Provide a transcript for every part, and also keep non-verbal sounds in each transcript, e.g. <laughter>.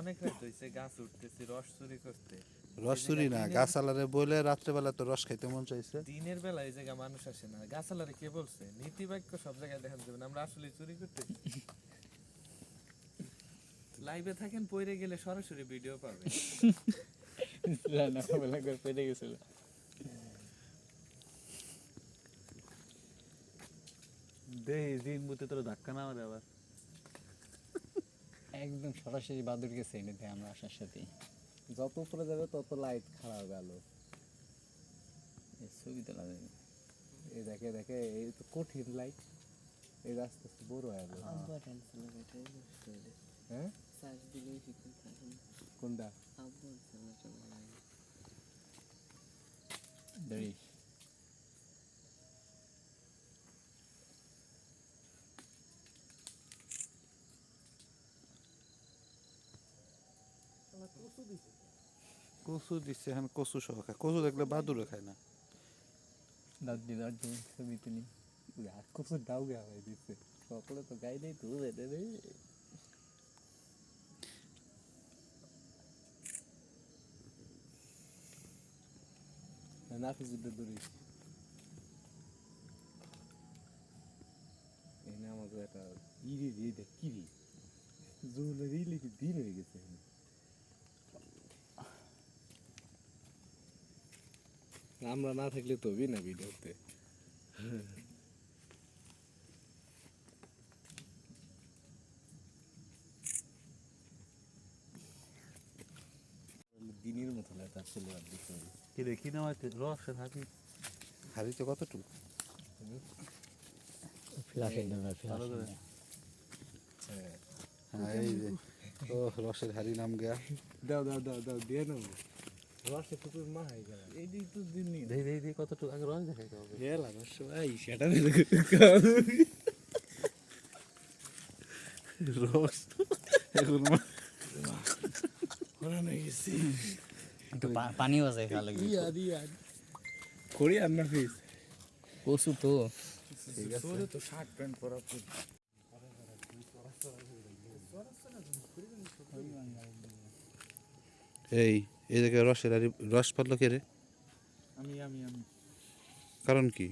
অনেক রাত হইছে গাছ উঠতেছি রস চুরি করতে। রস চুরি না গাছ আলারে বলে রাত্রেবেলা তো রস খাইতে মন চাইছে। দিনের বেলা এই জায়গায় মানুষ আসে না। গাছ আলারে কে বলছে? নীতি বাক্য সব জায়গায় দেখা যাবে না। আমরা আসলে চুরি করতে লাইভে থাকেন পইরে গেলে সরাসরি ভিডিও পাবে। রান্না বেলা করে পেটে গেছিল। দে দিন বুতে তোর ধাক্কা না আবার। একদম সরাসরি বাদুরকে গেছে দেয় আমরা আসার সাথে। যত উপরে যাবে তত লাইট খারাপ এই ছবি তোলা যাবে এই দেখে দেখে এই তো কঠিন লাইট এই আস্তে আস্তে বড় হয়ে গেল। হয়ে কোনটা আব্বু জানা চলে লাগে দাঁড়ি কচু দিচ্ছে এখন কচু সহ খায় কচু দেখলে বাদুরে খায় না। দাদি দাদি ছবি তুলি। আর গা হয়ে দিচ্ছে সকলে তো গাই নেই তো এটা রে নাফিস উদ্দের দৌড়িস এনে আমাকে একটা ইরি দিয়ে দেখ কিরি জুলের ইলি দিন হয়ে গেছে। আমরা না থাকলে তো হবি না ভিডিওতে। দিনের মতো লাগে তার ছেলে আর হবে কি রে কি নাম আছে? রস থাকি হারিতে কতটুকু? ভালো করে। হ্যাঁ এই যে। ও রসের হাড়ি নাম গেয়া। দাও দাও দাও দাও দিয়ে নেব রসে কুকুর মা হয়ে গেল এই দিক তো দিন নি। দেই দেই দেই কতটুকু আগে রস দেখাইতে হবে। গেল আমার সবাই সেটা রস এখন মা- একটু পা- পানিও আছে ভালো দিয়া করি আর না ফিস কচু তো। তো শার্ট প্যান্ট পরা এই। এই জায়গায় রসের হাড়ি রস পাতলো কে রে? আমি আমি আমি। কারণ কি?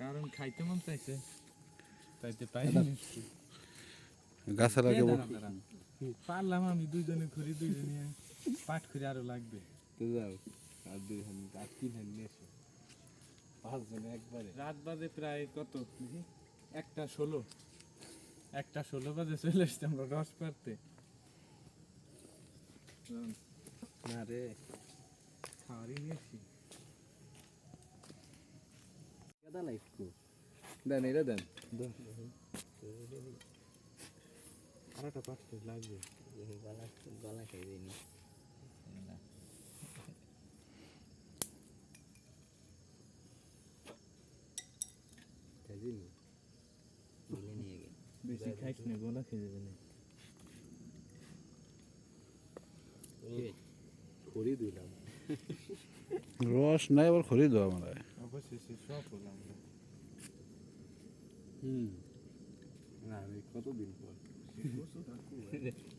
কারণ খাইতে মন চাইছে। তাইতে পাই গাছ আলাকে পারলাম আমি দুইজনে ঘুরি দুইজনে পাট করে আরও লাগবে। তো যাও আর দুই হান আর তিন হান নিয়ে এসো। পাঁচজনে একবারে। রাত বাজে প্রায় কত? একটা ষোলো। একটা ষোলো বাজে চলে এসছি আমরা রস পারতে না রে খাওয়ারই নিয়েছি। কেদা লাইফ কো দেন এটা দেন। আরেকটা পাঁচটা লাগবে গলা গলা নিয়ে বেশি খাইস না গোলা খেয়ে যাবে না। খড়ি দিলাম। রস নাই আবার খড়ি দেওয়া আমার। অবশেষে সব হলাম হুম। না কতদিন পর? <laughs>